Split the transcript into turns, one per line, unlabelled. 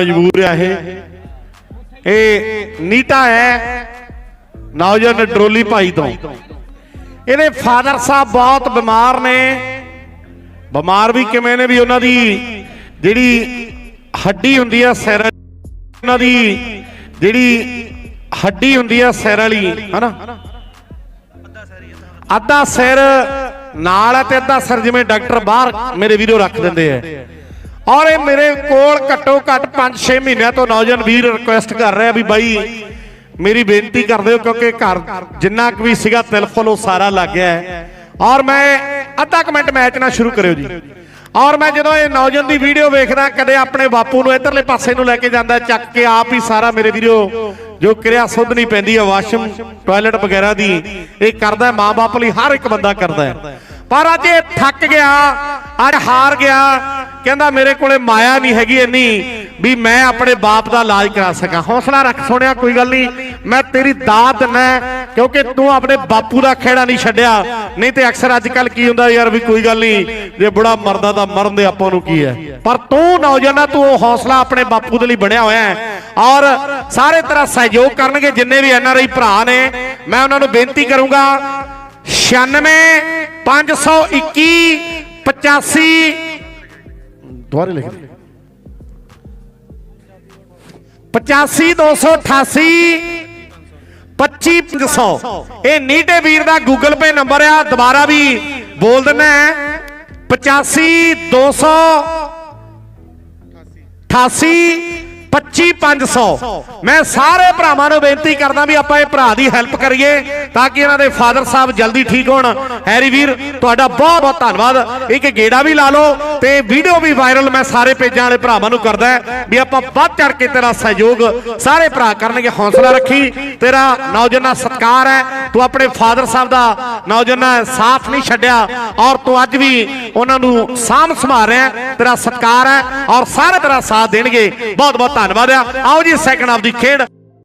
ਮਜਬੂਰ ਆ ਇਹ। ਇਹ ਨੀਟਾ ਹੈ ਨੌਜਵਾਨ ਡਰੋਲੀ ਭਾਈ ਤੋਂ। ਇਹਦੇ ਫਾਦਰ ਸਾਹਿਬ ਬਹੁਤ ਬਿਮਾਰ ਨੇ। ਬਿਮਾਰ ਵੀ ਕਿਵੇਂ ਨੇ ਵੀ ਉਹਨਾਂ ਦੀ ਜਿਹੜੀ ਹੱਡੀ ਹੁੰਦੀ ਆ ਸਿਰ ਉਹਨਾਂ ਦੀ ਜਿਹੜੀ ਹੱਡੀ ਹੁੰਦੀ ਆ ਸਿਰ ਵਾਲੀ, ਹਨਾ? ਅੱਧਾ ਸਿਰ ਨਾਲ ਹੈ ਤੇ ਅੱਧਾ ਸਿਰ ਜਿਵੇਂ ਡਾਕਟਰ ਬਾਹਰ ਮੇਰੇ ਵੀਰੋ ਰੱਖ ਦਿੰਦੇ ਆ। ਔਰ ਇਹ ਮੇਰੇ ਕੋਲ ਘੱਟੋ ਘੱਟ 5-6 ਮਹੀਨਿਆਂ ਤੋਂ ਨੌਜਵਾਨ ਵੀਰ ਰਿਕੁਐਸਟ ਕਰ ਰਿਹਾ ਵੀ ਬਾਈ, ਮੇਰੀ ਬੇਨਤੀ ਕਰ ਦਿਓ ਕਿਉਂਕਿ ਘਰ ਜਿੰਨਾ ਕੁ ਵੀ ਸੀਗਾ ਤਿਲਫਲ ਉਹ ਸਾਰਾ ਲੱਗ ਗਿਆ ਔਰ ਮੈਂ ਅੱਧਾ ਕੁ ਮਿੰਟ ਮੈਚ ਨਾਲ ਸ਼ੁਰੂ ਕਰਿਓ ਜੀ। ਔਰ ਮੈਂ ਜਦੋਂ ਇਹ ਨੌਜਵਾਨ ਦੀ ਵੀਡੀਓ ਵੇਖਦਾ, ਕਦੇ ਆਪਣੇ ਬਾਪੂ ਨੂੰ ਇਧਰਲੇ ਪਾਸੇ ਨੂੰ ਲੈ ਕੇ ਜਾਂਦਾ, ਚੱਕ ਕੇ ਆਪ ਹੀ ਸਾਰਾ ਮੇਰੇ ਵੀਡੀਓ ਜੋ ਕਿਰਿਆ ਸੁੱਧ ਪੈਂਦੀ ਹੈ ਵਾਸ਼ਰੂਮ ਟਾਇਲਟ ਵਗੈਰਾ ਦੀ, ਇਹ ਕਰਦਾ ਮਾਂ-ਬਾਪ ਲਈ ਹਰ ਇੱਕ ਬੰਦਾ ਕਰਦਾ ਹੈ। ਪਰ ਅੱਜ ਇਹ ਥੱਕ ਗਿਆ ਅੱਜ ਹਾਰ ਗਿਆ। ਕਹਿੰਦਾ ਮੇਰੇ ਕੋਲੇ ਮਾਇਆ ਨਹੀਂ ਹੈਗੀ ਇੰਨੀ ਵੀ ਮੈਂ ਆਪਣੇ ਬਾਪ ਦਾ ਇਲਾਜ ਕਰਾ ਸਕਾਂ। ਹੌਸਲਾ ਰੱਖ ਸੁਣਿਆ ਕੋਈ ਗੱਲ ਨਹੀਂ। ਮੈਂ ਤੇਰੀ ਦਾਤ ਦਿੰਦਾ ਕਿਉਂਕਿ ਤੂੰ ਆਪਣੇ ਬਾਪੂ ਦਾ ਖੇੜਾ ਨਹੀਂ ਛੱਡਿਆ। ਨਹੀਂ ਤੇ ਅਕਸਰ ਅੱਜ ਕੱਲ ਕੀ ਹੁੰਦਾ ਯਾਰ ਵੀ ਕੋਈ ਗੱਲ ਨਹੀਂ, ਜੇ ਬੁੜਾ ਮਰਦਾ ਤਾਂ ਮਰਨ ਦੇ ਆਪਾਂ ਨੂੰ ਕੀ ਹੈ? ਪਰ ਤੂੰ ਨੌਜਵਾਨਾ ਤੂੰ ਉਹ ਹੌਸਲਾ ਆਪਣੇ ਬਾਪੂ ਦੇ ਲਈ ਬਣਿਆ ਹੋਇਆ ਹੈ। ਔਰ ਸਾਰੇ ਤਰ੍ਹਾਂ ਸਹਿਯੋਗ ਕਰਨਗੇ, ਜਿੰਨੇ ਵੀ ਐਨ ਆਰ ਆਈ ਭਰਾ ਨੇ, ਮੈਂ ਉਹਨਾਂ ਨੂੰ ਬੇਨਤੀ ਕਰੂੰਗਾ 96 521 85 ਦੁਬਾਰੇ ਲਿਖ ਦੇ। 85288 25500 ਇਹ ਨੀਟੇ ਵੀਰ ਦਾ ਗੂਗਲ ਪੇ ਨੰਬਰ ਆ ਦੁਬਾਰਾ ਵੀ ਬੋਲ ਦਿੰਨਾ 85200 88 25500 ਮੈਂ ਸਾਰੇ ਭਰਾਵਾਂ ਨੂੰ ਬੇਨਤੀ ਕਰਦਾ ਵੀ ਆਪਾਂ ਇਹ ਭਰਾ ਦੀ ਹੈਲਪ ਕਰੀਏ ਤਾਂ ਕਿ ਇਹਨਾਂ ਦੇ ਫਾਦਰ ਸਾਹਿਬ ਜਲਦੀ ਠੀਕ ਹੋਣ। ਹੈਰੀ ਵੀਰ, ਤੁਹਾਡਾ ਬਹੁਤ ਬਹੁਤ ਧੰਨਵਾਦ। ਇੱਕ ਗੇੜਾ ਵੀ ਲਾ ਲਓ ਤੇ ਵੀਡੀਓ ਵੀ ਵਾਇਰਲ ਮੈਂ ਸਾਰੇ ਪੇਜਾਂ ਵਾਲੇ ਭਰਾਵਾਂ ਨੂੰ ਕਰਦਾ ਵੀ ਆਪਾਂ ਵੱਧ ਚੜ ਕੇ ਤੇਰਾ ਸਹਿਯੋਗ ਸਾਰੇ ਭਰਾ ਕਰਨਗੇ। ਹੌਸਲਾ ਰੱਖੀ। ਤੇਰਾ ਨੌਜਵਾਨਾਂ ਸਤਕਾਰ ਹੈ। ਤੂੰ ਆਪਣੇ ਫਾਦਰ ਸਾਹਿਬ ਦਾ ਨੌਜਵਾਨਾਂ ਸਾਥ ਨਹੀਂ ਛੱਡਿਆ ਔਰ ਤੂੰ ਅੱਜ ਵੀ ਉਹਨਾਂ ਨੂੰ ਸਾਂਭ ਸੰਭਾਲ ਰਿਹਾ ਤੇਰਾ ਸਤਕਾਰ ਹੈ ਔਰ ਸਾਰੇ ਤੇਰਾ ਸਾਥ ਦੇਣਗੇ। ਬਹੁਤ ਬਹੁਤ ਧੰਨਵਾਦ ਆ। ਆਓ ਜੀ ਸੈਕਿੰਡ ਹਾਫ ਦੀ ਖੇਡ।